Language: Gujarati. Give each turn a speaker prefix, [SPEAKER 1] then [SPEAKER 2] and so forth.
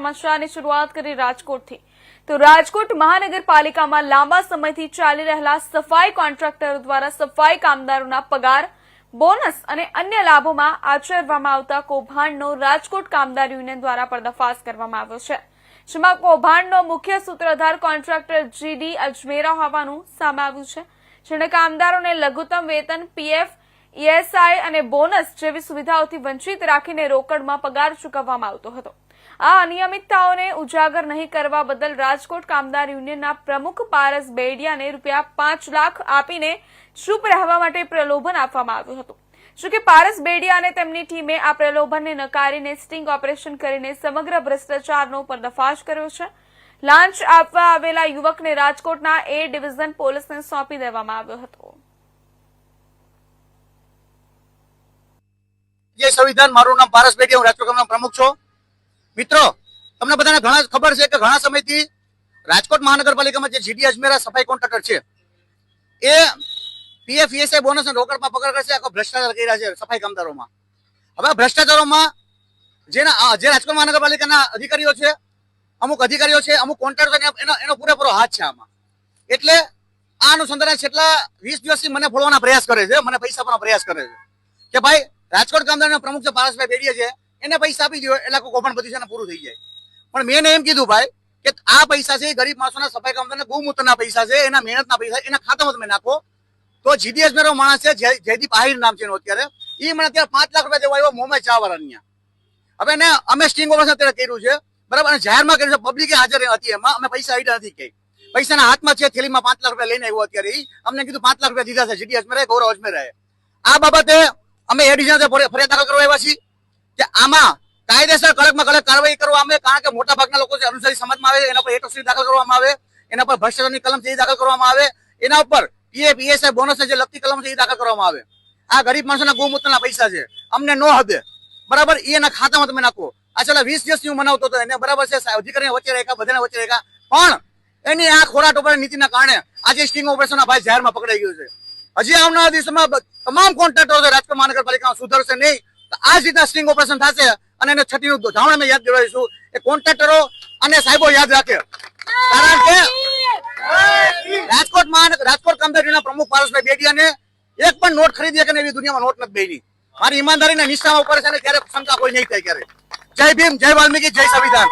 [SPEAKER 1] સમાચારની શરૂઆત કરી રાજકોટથી. તો રાજકોટ મહાનગરપાલિકામાં લાંબા સમયથી ચાલી રહેલા સફાઈ કોન્ટ્રાક્ટરો દ્વારા સફાઈ કામદારોના પગાર, બોનસ અને અન્ય લાભોમાં આચરવામાં આવતા કૌભાંડનો રાજકોટ કામદાર યુનિયન દ્વારા પર્દાફાશ કરવામાં આવ્યો છે. જેમાં કૌભાંડનો મુખ્ય સૂત્રધાર કોન્ટ્રાક્ટર જીડી અજમેરા હોવાનું સામે આવ્યું છે. જેણે કામદારોને લઘુત્તમ વેતન, પીએફ ઈએસઆઈ અને બોનસ જેવી સુવિધાઓથી વંચિત રાખીને રોકડમાં પગાર ચૂકવવામાં આવતો હતો. આ અનિયમિતતાઓને ઉજાગર નહીં કરવા બદલ રાજકોટ કામદાર યુનિયનના પ્રમુખ પારસ બેડિયાને રૂપિયા પાંચ લાખ આપીને ચૂપ રહેવા માટે પ્રલોભન આપવામાં આવ્યું હતું. જોકે પારસ બેડિયા અને તેમની ટીમે આ પ્રલોભનને નકારીને સ્ટિંગ ઓપરેશન કરીને સમગ્ર ભ્રષ્ટાચારનો પર્દાફાશ કર્યો છે. લાંચ આપવા આવેલા યુવકને રાજકોટના એ ડિવિઝન પોલીસને સોંપી દેવામાં આવ્યો હતો.
[SPEAKER 2] જય સંવિધાન, મારું નામ પારસ બેટી, હું રાજકોટ પ્રમુખ છું. મિત્રો, તમને બધાને ઘણા ખબર છે કે ઘણા સમયથી રાજકોટ મહાનગરપાલિકામાં જે જીડી અજમેરા સફાઈ કોન્ટ્રાક્ટર છે, એ પીએફ ઈએસઆઈ બોનસ અને રોકડમાં પકડ કરશે, આખો ભ્રષ્ટાચાર કર્યા છે સફાઈ કામદારોમાં. હવે ભ્રષ્ટાચારોમાં જેના જે રાજકોટ મહાનગરપાલિકાના અધિકારીઓ છે, અમુક અધિકારીઓ છે, અમુક કોન્ટ્રાક્ટર એનો એનો પૂરેપૂરો હાથ છે આમાં. એટલે આ અનુસંધાને છેલ્લા વીસ દિવસથી મને ફોડવાના પ્રયાસ કરે છે, મને પૈસા આપવાનો પ્રયાસ કરે છે. કે ભાઈ રાજકોટ કામદારના પ્રમુખ છે પારસભાઈ બેડીએ છે, એને પૈસા આપી દો એટલે આખું કૌભાંડ બધું છે પૂરું થઈ જાય. પણ મેં એમ કીધું, ભાઈ, કે આ પૈસા છે ગરીબ માણસોના સફાઈ કામદારના ગૌમૂત્રના પૈસા છે, એના મહેનતના પૈસા એના ખાતામાં તમે નાખો. તો જીડીએસ મેરો માણસ છે જયદીપ આહિર નામ છે અત્યારે. એ મને અત્યારે પાંચ લાખ રૂપિયા દેવા આવ્યો મોમે ચા વાળાની હવે એને અમે સ્ટિંગ ઓપરેશન અત્યારે કર્યું છે, બરાબર? જાહેરમાં કર્યું છે પબ્લિકે હાજર હતી એમાં, અમે પૈસા આઈડા નથી કે. પૈસાના હાથમાં છે, થેલીમાં પાંચ લાખ રૂપિયા લઈને આવ્યો અત્યારે અમને કીધું, પાંચ લાખ રૂપિયા દીધા છે, જીડીએસ મેરે ગૌરવ અજમેરાએ. આ બાબતે અમે એ ડિવિઝન ફરિયાદ દાખલ કરવા આવ્યા છીએ કે આમાં કાયદેસર કડકમાં કડક કાર્યવાહી કરવામાં અમે, કારણ કે મોટા ભાગના લોકો જે અનુસારી સમાજમાં આવે, એના પર એટોસિટી દાખલ કરવામાં આવે, એના પર ભ્રષ્ટાચારની કલમ છે એ દાખલ કરવામાં આવે, એના ઉપર પીએ, પીએસઆઈ બોનસ જે લગતી કલમ છે એ દાખલ કરવામાં આવે. આ ગરીબ માણસોના ગૌમૂત્રના પૈસા છે. અમને ન હદે. બરાબર? એ એના ખાતામાં તમે નાખો. આ છેલ્લા વીસ દિવસથી હું મનાવતો હતો, એને બરાબર છે અધિકારીને વચ્ચે રેખા, બધાને વચ્ચે રેખા. પણ એની આ ખોરાટ ઉપર નીતિના કારણે આજે સ્ટિંગ ઓપરેશન ભાઈ જાહેરમાં પકડાઈ ગયું છે. હજી આવનારા દિવસમાં તમામ કોન્ટ્રાક્ટરો રાજકોટ મહાનગરપાલિકા સુધરશે નહીં. આ જ રીતના સ્ટિંગ ઓપરેશન થશે અને એને છઠ્ઠીનું ધાવણ અમે યાદ દિલાવીશું એ કોન્ટ્રાક્ટરો અને સાહેબો યાદ રાખે. કારણ કે રાજકોટ મહાનગર રાજકોટ કામદારીના પ્રમુખ પારસભાઈ બેડિયાને એક પણ નોટ ખરીદી કે એવી દુનિયામાં નોટ નથી બેની. મારી ઈમાનદારીના નિશામાં ઉપર છે ને ક્યારે ક્ષમતા કોઈ નહીં થાય ક્યારે જય ભીમ, જય વાલ્મીકી, જય સંવિધાન.